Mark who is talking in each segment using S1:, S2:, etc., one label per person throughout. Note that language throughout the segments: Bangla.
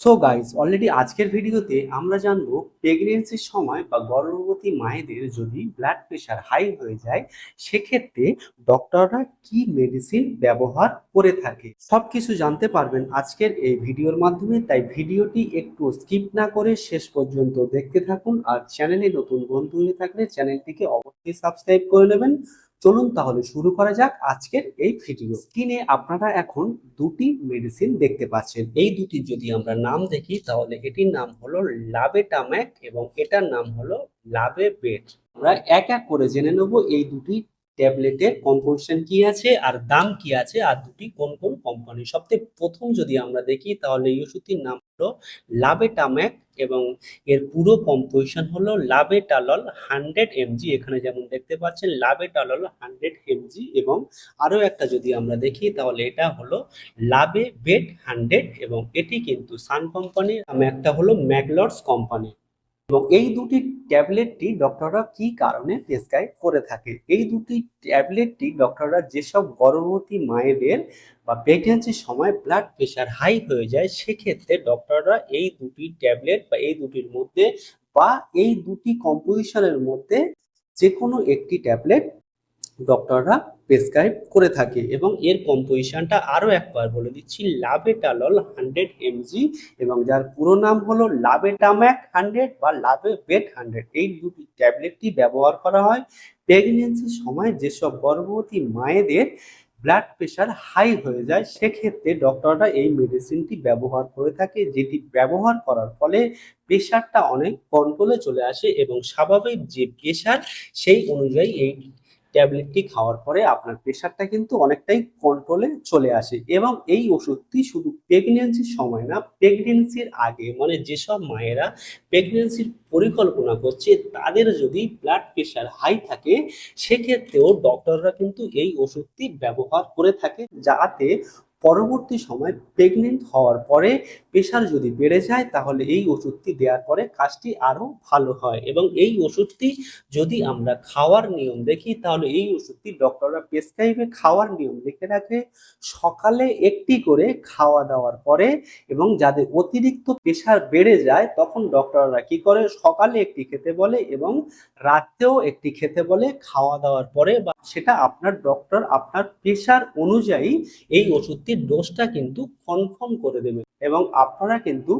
S1: সো গাইজ অলরেডি আজকের ভিডিওতে আমরা জানব প্রেগনেন্সির সময় বা গর্ভবতী মায়েদের যদি ব্লাড প্রেশার হাই হয়ে যায়, সেক্ষেত্রে ডক্টররা কি মেডিসিন ব্যবহার করে থাকে? সব কিছু জানতে পারবেন আজকের এই ভিডিওর মাধ্যমে, তাই ভিডিওটি একটু স্কিপ না করে শেষ পর্যন্ত দেখতে থাকুন আর চ্যানেলে নতুন বন্ধু হয়ে থাকলে চ্যানেলটিকে অবশ্যই সাবস্ক্রাইব করে নেবেন। চলুন তাহলে শুরু করা যাক আজকের এই ভিডিও স্ক্রিনে আপনারা এখন দুটি মেডিসিন দেখতে পাচ্ছেন। এই দুটি যদি আমরা নাম দেখি, তাহলে এটির নাম হলো লাবেটাম্যাক এবং এটার নাম হলো লাবে বেট আমরা এক এক করে জেনে নেব এই দুটি ট্যাবলেটের কম্পোজিশন কি আছে আর দাম কি আছে আর দুটি কোন কোন কোম্পানি সবথেকে প্রথম যদি আমরা দেখি তাহলে এই ওষুধটির নাম হলো লাবেটাম্যাক এবং এর পুরো কম্পোজিশন হলো লাবেটালল হান্ড্রেড এমজি। এখানে যেমন দেখতে পাচ্ছেন লাবেটালল হান্ড্রেড এমজি এবং আরও একটা যদি আমরা দেখি তাহলে এটা হলো লাবে বেড হান্ড্রেড এবং এটি কিন্তু সান কোম্পানির একটা হলো ম্যাগলটস কোম্পানি। এবং এই দুটি ট্যাবলেটটি ডক্টররা কি কারণে প্রেসক্রাইব করে থাকে? এই দুটি ট্যাবলেটটি ডক্টররা যেসব গর্ভবতী মায়েদের বা প্রেগনেন্সির সময় ব্লাড প্রেশার হাই হয়ে যায়, সেক্ষেত্রে ডক্টররা এই দুটি ট্যাবলেট বা এই দুটির মধ্যে বা এই দুটি কম্পোজিশনের মধ্যে যে কোনো একটি ট্যাবলেট ডক্টররা প্রেসক্রাইব করে থাকে এবং এর কম্পোজিশনটা আরও একবার বলে দিচ্ছি লাভেটালল হান্ড্রেড এমজি এবং যার পুরো নাম হলো লাবেটাম্যাক হান্ড্রেড বা লাভে বেট হান্ড্রেড এই দুটি ট্যাবলেটটি ব্যবহার করা হয়। প্রেগনেন্সির সময় যেসব গর্ভবতী মায়েদের ব্লাড প্রেশার হাই হয়ে যায়, সেক্ষেত্রে ডক্টররা এই মেডিসিনটি ব্যবহার করে থাকে, যেটি ব্যবহার করার ফলে প্রেশারটা অনেক কন্ট্রোলে চলে আসে এবং স্বাভাবিক যে প্রেশার সেই অনুযায়ী এই ট্যাবলেটটি খাওয়ার পরে আপনার প্রেশারটা কিন্তু অনেকটাই কন্ট্রোলে চলে আসে এবং এই ওষুধটি শুধু প্রেগনেন্সির সময় না প্রেগনেন্সির আগে মানে যেসব মায়েরা প্রেগনেন্সির পরিকল্পনা করছে, তাদের যদি ব্লাড প্রেশার হাই থাকে, সেক্ষেত্রেও ডক্টররা কিন্তু এই ওষুধটি ব্যবহার করে থাকে যাতে পরবর্তী সময় প্রেগনেন্ট হওয়ার পরে প্রেশার যদি বেড়ে যায়, তাহলে এই ওষুধটি দেওয়ার পরে কাজটি আরও ভালো হয়। এবং এই ওষুধটি যদি আমরা খাওয়ার নিয়ম দেখি, তাহলে এই ওষুধটি ডক্টররা প্রেসক্রাইবে খাওয়ার নিয়ম লিখে রাখে। সকালে একটি করে খাওয়া দাওয়ার পরে এবং যাদের অতিরিক্ত প্রেশার বেড়ে যায়, তখন ডক্টররা কি করে? সকালে একটি খেতে বলে এবং রাতেও একটি খেতে বলে খাওয়া দাওয়ার পরে বা সেটা আপনার ডক্টর আপনার প্রেশার অনুযায়ী এই ওষুধটির ডোজটা কিন্তু কনফার্ম করে দেবে। এবং আপনারা কিন্তু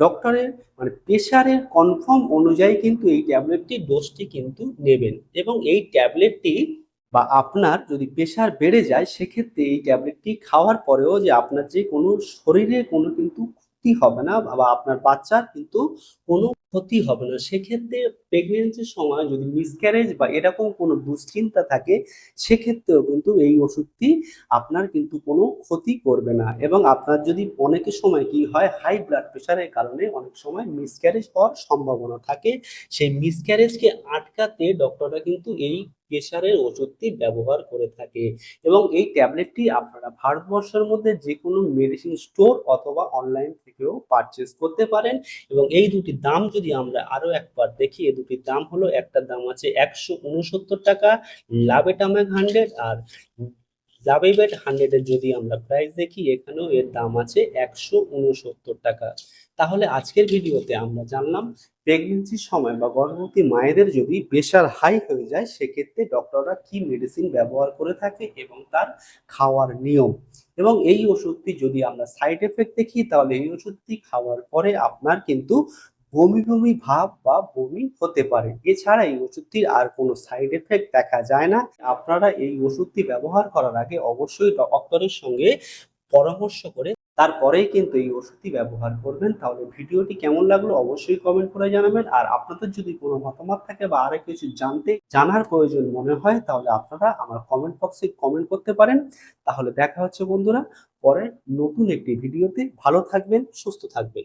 S1: ডক্টরের মানে প্রেশারের কনফার্ম অনুযায়ী কিন্তু এই ট্যাবলেটটি ডোজটি কিন্তু নেবেন। এবং এই ট্যাবলেটটি বা আপনার যদি প্রেশার বেড়ে যায়, সেক্ষেত্রে এই ট্যাবলেটটি খাওয়ার পরেও যে আপনার যে কোনো শরীরে কোনো কিন্তু ক্ষতি হবে না বা আপনার বাচ্চার কিন্তু কোনো ক্ষতি হবে না। সেক্ষেত্রে প্রেগনেন্সির সময় যদি মিসক্যারেজ বা এরকম কোনো দুশ্চিন্তা থাকে, সেক্ষেত্রেও কিন্তু এই ওষুধটি আপনার কিন্তু কোনো ক্ষতি করবে না। এবং আপনার যদি অনেকের সময় কি হয় হাই ব্লাড প্রেশারের কারণে অনেক সময় মিসক্যারেজ হওয়ার সম্ভাবনা থাকে। সেই মিসক্যারেজকে আটকাতে ডক্টররা কিন্তু এই প্রেশারের ওষুধটি ব্যবহার করে থাকে। এবং এই ট্যাবলেটটি আপনারা ভারতবর্ষের মধ্যে যে কোনো মেডিসিন স্টোর অথবা অনলাইন থেকেও পারচেস করতে পারেন। এবং এই দুটি দাম যদি আমরা আরও একবার দেখি, এই দুটির দাম হলো, একটা দাম আছে একশো উনসত্তর টাকা লাভেটামেক হান্ড্রেড আর লাভেবেট হান্ড্রেডের যদি আমরা প্রাইস দেখি, এখানেও এর দাম আছে একশো উনসত্তর টাকা। তাহলে আজকের ভিডিওতে আমরা জানলাম প্রেগনেন্সির সময় বা গর্ভবতী মায়েদের যদি প্রেশার হাই হয়ে যায়, সেক্ষেত্রে ডক্টররা কি মেডিসিন ব্যবহার করে থাকে এবং তার খাওয়ার নিয়ম? এবং এই ওষুধটি যদি আমরা সাইড এফেক্ট দেখি, তাহলে এই ওষুধটি খাওয়ার পরে আপনার কিন্তু বমি বমি ভাব বা বমি হতে পারে। এছাড়া এই ওষুধটির আর কোনো সাইড এফেক্ট দেখা যায় না। আপনারা এই ওষুধটি ব্যবহার করার আগে অবশ্যই ডক্টরের সঙ্গে পরামর্শ করে তারপরেই কিন্তু এই ওষুধটি ব্যবহার করবেন। তাহলে ভিডিওটি কেমন লাগল অবশ্যই কমেন্ট করে জানাবেন। আর আপনাদের যদি কোনো মতামত থাকে বা আরও কিছু জানতে, জানার প্রয়োজন মনে হয়, তাহলে আপনারা আমার কমেন্ট বক্সে কমেন্ট করতে পারেন। তাহলে দেখা হচ্ছে বন্ধুরা পরে নতুন একটি ভিডিওতে। ভালো থাকবেন, সুস্থ থাকবেন।